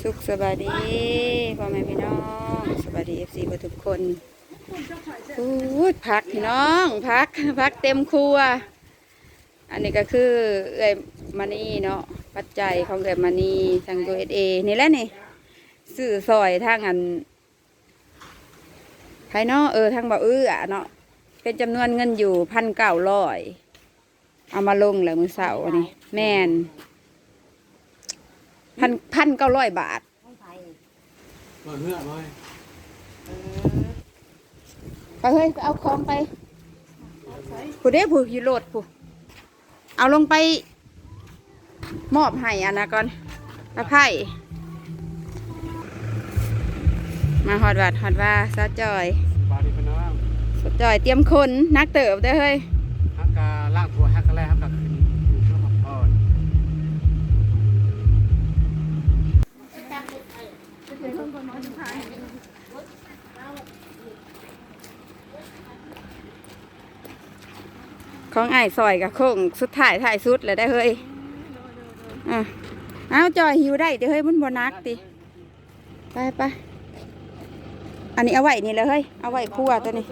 สุขสบายดีพ่อแม่พี่น้องสบายดีเอฟซีทุกคนอู้ยพักพี่น้องพักพักเต็มครัว อันนี้ก็คือเอ้ยมานี่เนาะปัจจัยของเอ้ยมานี่ทางตัวเอเอนี่แหละนี่ซื้อซอยทางอันภายนอกเออทางบ่าอื้ออเนาะเป็นจำนวนเงินอยู่พันเก้าร้อยเอามาลงแล้วมือเสาร์นี่แม่น พันพันเก้าร้อยบาทมาเหื่อเลยไปเฮ้ยไปเอาของไปผู้เด้ผู้อยูโรดผู้เอาลงไป มอบให้อันนะก่อนตะไพ่มาหอดวัดหอดว่าซาจอยบาดีเป็นน้องซาจอยเตรียมคนนักเติบเด้อเฮ้ยฮักกาล่างตัวฮักกาแรกฮักกาขึ้นอยู่ช่วงพักผ่อน ของไอ้ซอยกับโค้งสุดท้ายท้ายสุดเลยได้เฮ้ยอะเอาจอยหิวได้เดี๋ยวเฮ้ยมันบนักติไปไปอันนี้เอาไว้นี่เลยเฮ้ยเอาไว้คั่วตัวนี้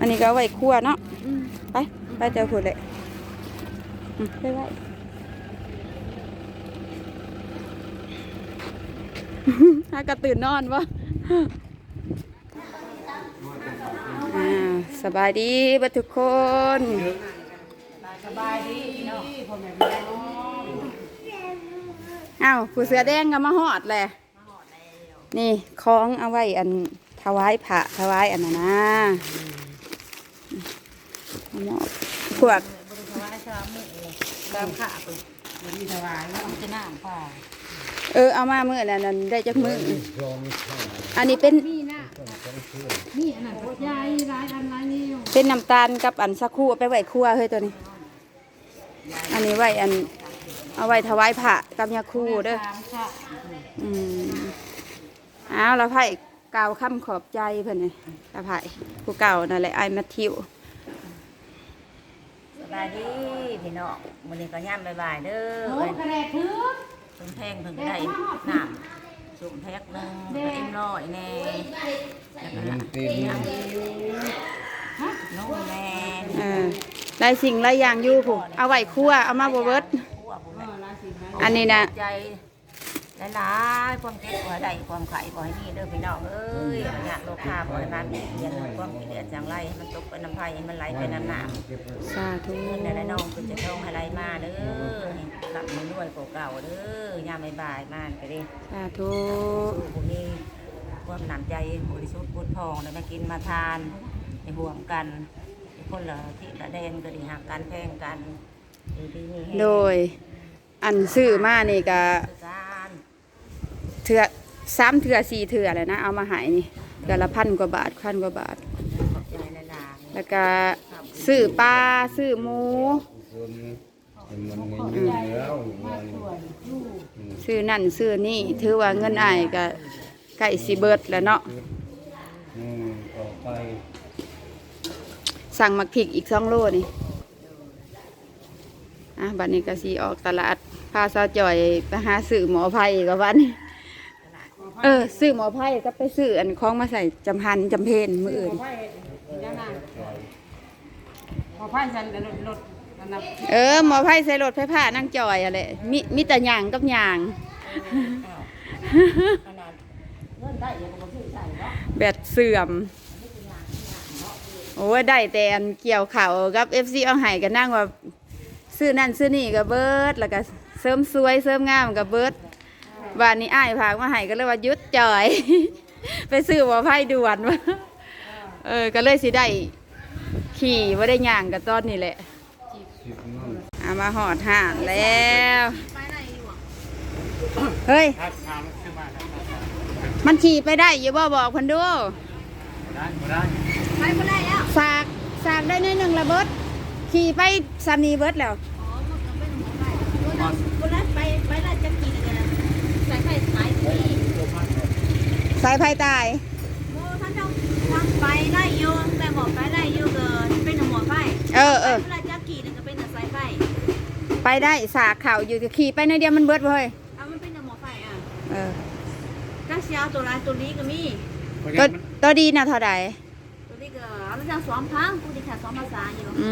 อันนี้ก็เอาไว้คั่วเนาะไปไปเจอผุดเลยไปไว้ ถ้ากระตื่นนอนวะอ่าสบายดีบัดทุกคนสบายดีเนาะพ่อแม่พี่น้องอ้าวผู้เสือแดงก็มาหอดแหละนี่คล้องเอาไว้อันถวายพระถวายอันนั้นนะเอาหมอบขวดบริถวายสามมื้อสามขาไปบริถวายเนาะจะน้ำป่า เออเอามาเมื่อนั้นนั้นได้จักมืออันนี้เป็นนี่นะนี่อันนั้นยายร้ายอันร้ายนี่อยู่เป็นน้ำตาลกับอันสักครู่เอาไปไว้ครัวเฮ้ยตัวนี้ อันนี้ไว้อัน เอาไว้ถวายพระกับยาคูเด้อสามขาอืมเอาแล้วไผ่กล่าวคำขอบใจเพื่อนเลยละไผ่ผู้เก่านั่นแหละไอ้แมทธิวสบายดีพี่น้องมื้อนี้ก็ย่ำบ่ายๆเด้อโอ้เอ้ยกระแดกถือ เพิ่งแพงเพิ่งได้น้ำสุ่มแพ็คหนึงก็เอ็มร้อยแน่แล้วก็น้ำนุ่มแน่เออได้สิ่งหลายอย่างอยู่ผู้เอาไว้ครัวเอามาบเบิดคั่วผมแม่อันนี้นะ ใจ หลายๆความเจ็บบ่ให้ได้ความไข้บ่ให้มีเด้อพี่น้องเอ้ยอยากโลคาบ่ให้มาเบียดเบียนความขี้เดือดจังไรให้มันตกไปน้ำไผ่ให้มันไหลไปน้ำน้ำสาธุเงินในน้องคือจะต้องให้ไหลมาเด้อให้กลับมาด้วยเก่าๆเด้อย่ามบ่ายๆมาไปเด้สาธุสู้พวกนี้ความหนำใจบริสุทธิ์พุทธพองได้มากินมาทานในห่วมกันคนละที่ละแดนก็ดีหักกันแพงกันดีดีนี่โดยอันซื้อมานี่ก็การ เถื่อสามเถื่อสี่เถื่อเลยนะ เอามาใหายนี่เถื่อละพันกว่าบาทพันกว่าบาทขอบใจหลายแล้วก็ซื้อปลาซื้อหมูมันเงี้ยแล้วซื้อนั่นซื้อนี่ถือว่าเงินอ้ายก็ใกล้สิเบิดแล้วเนาะอืมต่อไปสั่งมักพริกอีกสองโลนี่อะบัดนี้ก็สีออกตลาดพาสาวจ่อยไปหาซื้อหมอไผ่กับวันนี้ เออซื้อหมอไผ่ก็ไปซื้ออันคล้องมาใส่จำพันจำเพนมืออื่นไผ่ยังนั่งพอไผ่ฉันรถรถอันนั้นเออหมอไผ่ใส่รถไฟผ้านั่งจ่อยอะไรมีมีแต่หยางกับหยาง ขนาดเงินได้ยังบ่ซื้อใส่เนาะแบตเสื่อม โอ้ยได้แต่อันเกี่ยวเข่าวกับเอฟซีเอาไห้กันนั่งว่า ซื้อนั่นซื้อนี่กับเบิร์ดแล้วก็เสริมสวยเสริมงามกับเบิร์ด วันนี้อ้ายพากมาไห้ก็เลยว่าหยุดจ่อย ไปซื้อหมอไผ่ด่วนวะเออก็เลยสิได้ขี่ว่าได้ย่างกับตอนนี้แหละสิบนั่นเอามาหอดห่านแล้ว เฮ้ยถ้าทางขึ้นมาครับมันขี่ไปได้อยู่บ่บอกเพันดูได้บ่ได้สากสากได้ในอยหนึ่งระเบิดขี่ไปสามีเบิดแล้วคนละไปไปละจะกี่กันใส่ไข่สายที่ สายไฟตายโอ้ท่านต้องทางไปได้อยู่แต่บอกไปได้อยู่เกินเป็นหัวไฟเออเออเวลาจะกี่นึงก็เป็นสายไฟไปได้สากเข่าอยู่ขี่ไปในอยเดียวมันเบิดเว้ยเอามันเป็นหัวไฟเออก็เชียวตัวไรตัวนี้ก็มีเพราะตัวงั้นมันตัวดีนะเท่าใดตัวนี้ก็เอาแล้วจะสอนพังกูดีแค่สอนภาษาอยู่อื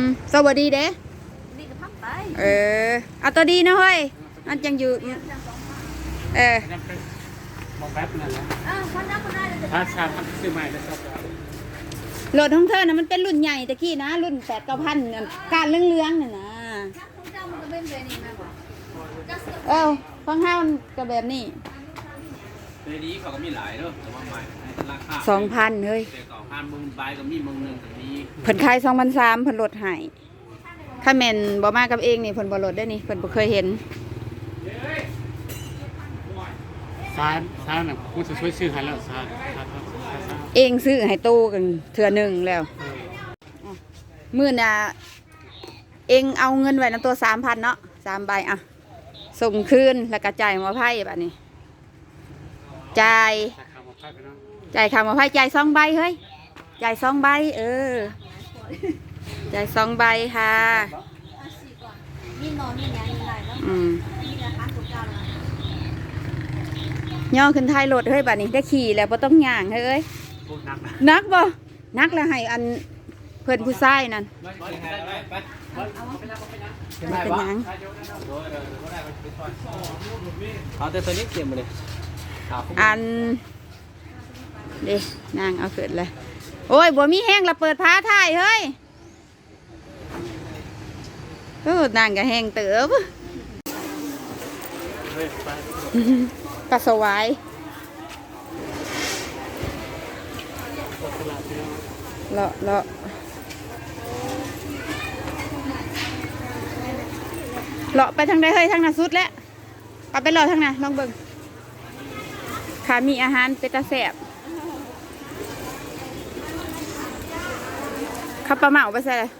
มสวัสดีเด้ตัวนี้ก็พังไปเออเอาตัวดีนะเฮ้ยอันจังอยู่เออ เพราะงั้นเป็นมองแป๊บนั่นแหละเออพันได้พันได้เลยถ้าชาพักซื้อใหม่แล้วชอบจะเอารถของเธอนะมันเป็นรุ่นใหญ่ตะกี้นะ รุ่นแปดเก้าพันการเรื่องๆน่ะนะของเจ้ามันก็เป็นแบบนี้แม่บอกเออฟังห้ามันก็แบบนี้ในนี้เขาก็มีหลายเด้อแต่ว่าใหม่ราคาสองพันเฮ้ยแต่ก่อนพันมึงใบก็มีมึงหนึ่งกับนี้เพิ่นขายสองพันสามเพิ่นลดให้ถ้าแม่นบ่มากับเองนี่เพิ่นบ่ลดได้นี่เพิ่นบ่เคยเห็น ซ้ายซ้ายน่ะกูจะช่วยซื้อให้แล้วซ้ายซ้ายซ้ายซ้ายซ้ายเองซื้อให้โตกันเทื่อหนึ่งแล้วเออมื้อน่ะเองเอาเงินไว้ในตัวสามพันเนาะสามใบอะ ส่งคืนแล้วก็จ่ายหมอไพ่แบบนี้จ่ายราคามาพักกันเนาะจ่ายค่าหมอไพ่จ่ายสองใบเฮ้ยจ่ายสองใบ เออจ่ายสองใบค่ะ มีนอนมีไงมีอะไรแล้ว อืม มีราคาของเจ้าเลย ย่อขึ้นท้ายรถเฮ้ยบัดนี้ได้ขี่แล้วบ่ต้องย่างเฮ้ยพูดหนักนะนักบ่นักแล้วให้อันเพิ่นผู้ชายนั่นไปไปไปมันเป็นหยังเอาแต่ตัวนี้เก็บมาเลยขาอันเด้นางเอาเกิดเลยโอ้ยบ่มีแห้งละเปิดผ้าถ่ายเฮ้ยโอ้นางก็แห้งเติบเฮ้ยไปปัสวายเลาะเลาะเลาะไปทางใดเฮ้ยทางน่ะสุดแล้วเอาไปเลาะทางน่ะลองเบิ่งขามีอาหารเป็นตาแสบข้าวปลาเหมาไปใส่เลย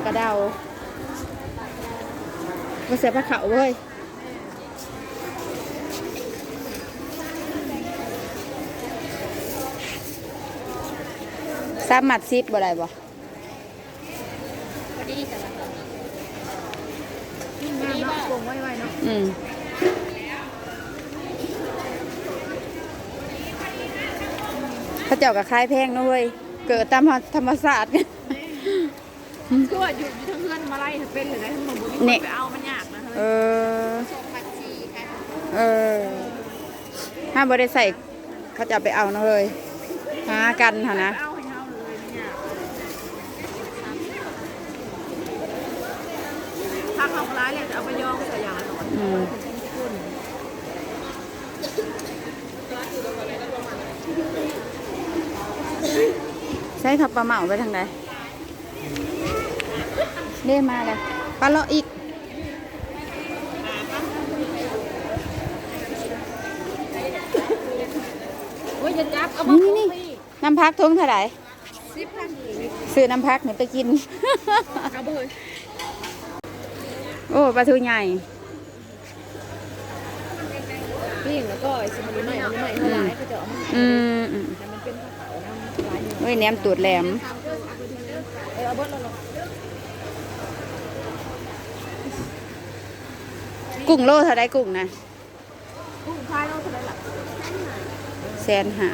กกระเดามาเสียผักเขาเว้ยสามหมัดซิดบ่ได้บ่อืมเขาเจ้ากับคล้ายแพงนะเว้ยเกิดตามธรรมศาสตร์ คือว่าอยู่อยู่ทั้งเพื่อนมาไล่เป็นหรือไงทั้งหมดบุญเนี่ยไปเอามันยากนะเออส่งผักชีค่ะเออถ้าบ่ได้ใส่เขาจะเอาไปเอานะเว้ยหากันหะนะเอาให้เขาเลยเนี่ยถ้าเขาร้ายเลยจะเอาไปย่องใส่อย่างละหน่อยอืมใช้ขับปลาเหมาไปทางใด เรียมาเลยปลาเลาะอีกโอ้ยจะจับ เอานี่นี่นี่น้ำพักทงเท่าไหร่สิบพันซื้อน้ำพักเนี่ยไปกิน เอาไปเลยโอ้ปลาทูใหญ่ปิ้งแล้วก็ไอ้สมุนไพรอันนี้ใหม่เท่าไหร่ก็จะเอามาอืมอืมแต่มันเป็นข้าวขาวน้ำลายอยู่เฮ้ยแหนมตูดแหลม เออเอาเบิดแล้วเนาะ กุ้งโลเท่าไรกุ้งนะกุ้งพายเราเท่าไหร่ล่ะแสนหา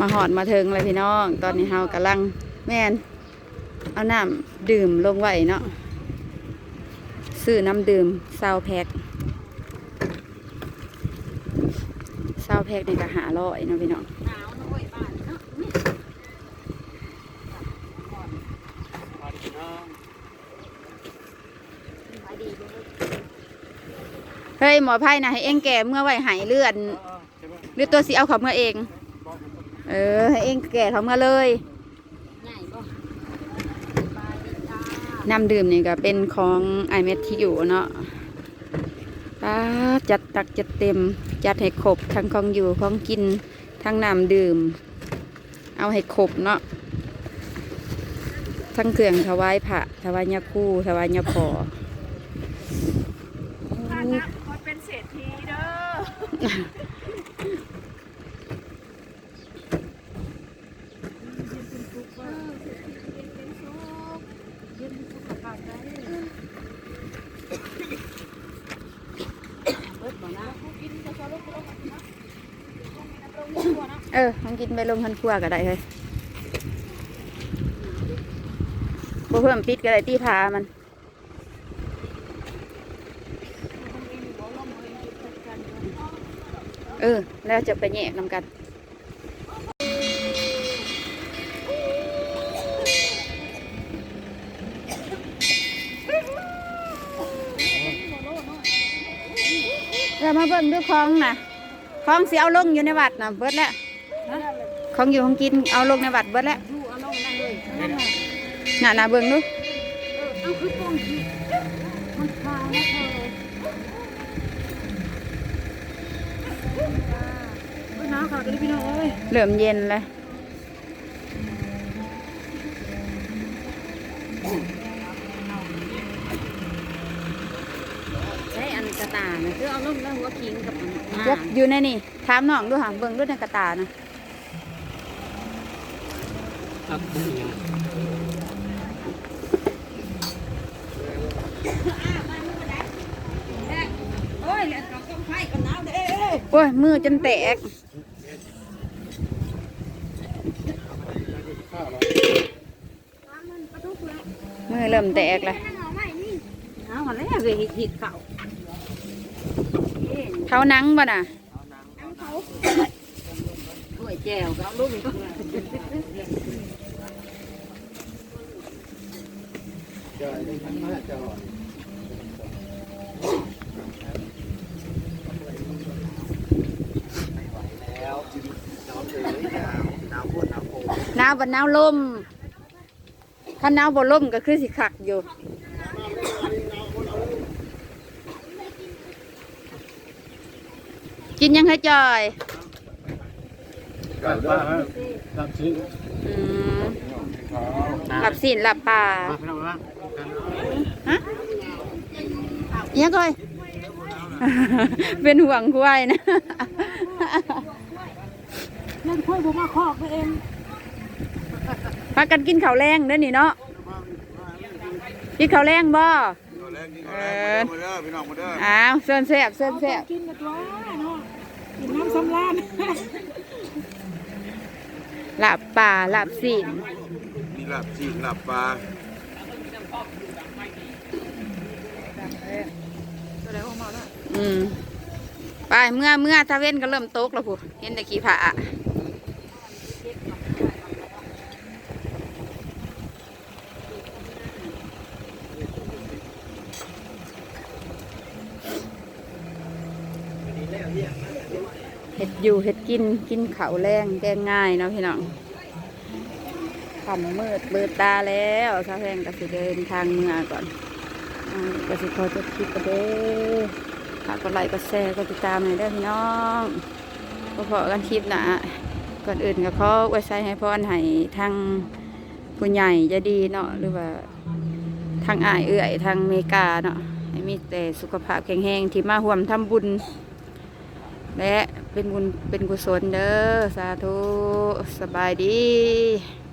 มาหอดมาเทิงเลยพี่น้อง ตอนนี้เฮากำลังแม่น เอาน้ำดื่มลงไว้เนาะซื้อน้ำดื่มซาวแพ็กซาวแพ็กนี่ก็หาร้อยเนาะพี่น้องหาวนะโอ้ยบ้านเนาะมาดิพี่น้องเฮ้ยหมอไพ่นะให้เองแก่เมื่อไหวหายเลือดหรือตัวสีเอาเขาเมื่อเอง เออให้เองแก่เขาเมื่อเลยน้ำดื่มนี่ก็เป็นของไอเมทที่อยู่เนาะป้าจัดตักจัดเต็ม จัดให้ครบทั้งของอยู่ของกินทั้งน้ำดื่ม เอาให้ครบเนาะทั้งเครื่องถวายพระถวายยาคู่ถวายยาพอเป็นเศรษฐีเด้อ ไปลงพันครัวก็ได้เลยบ่เพิ่มปิดก็ได้ตีพามันเออ แล้วจะไปแยกนำกันเรามาเบิ่งดูของนะของเสิเอาลงอยู่ในวัดนะเบิดแล้ว ของอยู่ของกินเอาลงในวัดเบิดแล้วน่ะน่ะเบิ่งดูเริ่มเย็นแล้วใช้อันกระ ตานะคือเอาลงแล้วหัวคิงกับอันยกอยู่ในนี่ถามน้องดูหาเบิ่งดูในกระตานะครับผมเองโอ้ยแล้วก็ต้องไฟกับน้ำเด้โอ้ย มือจนแตกมือเริ่มแตกแล้วเอามาแล้วเลยหิดเข่า เขานังบ่น่ะด้วยแจวเอาลูกหนาวบ่หนาวลมถ้าหนาวบ่ลมก็คือสิคักอยู่ กินยังให้จอยกับป้าครับชิ้นอืมหลับสินหลับป่ามาพี่น้องว่าฮะอิหยังก่อย เป็นห่วงควายนะนั่นค่อยบ่มาคอกไปเองพากันกินข้าวแรงเด้อนี่เนาะกินข้าวแรงบ่เอออ้าวเส้นแซ่บเส้นแซ่บกินกันตัวเนาะกินน้ำ สำราญหลับป่าหลับสินมีหลับจีนหลับปลาอืมไปเมื่อเมื่อทาเว้นก็เริ่มตกแล้วผู้เห็นแต่ขี้ผา อยู่เห็ดกินกินเขาแรงแกงง่ายเนาะพี่น้องค่ำมืดเบิดตาแล้วชาแพงก็สิเดินทางเมื่อก่อนก็สิขอจบคลิปไปเด้อฝากกดไลค์กดแชร์กดติดตามหน่อยเด้พี่น้องพอพอกันคลิปนะก่อนอื่นก็ขอไว้ใช้ให้พรให้ทางผู้ใหญ่จะดีเนาะหรือว่าทางอายเอื่อยทางเมกาเนาะให้มีแต่สุขภาพแข็งแรงที่มาร่วมทำบุญ และ เป็นบุญเป็นกุศลเด้อสาธุสบายดี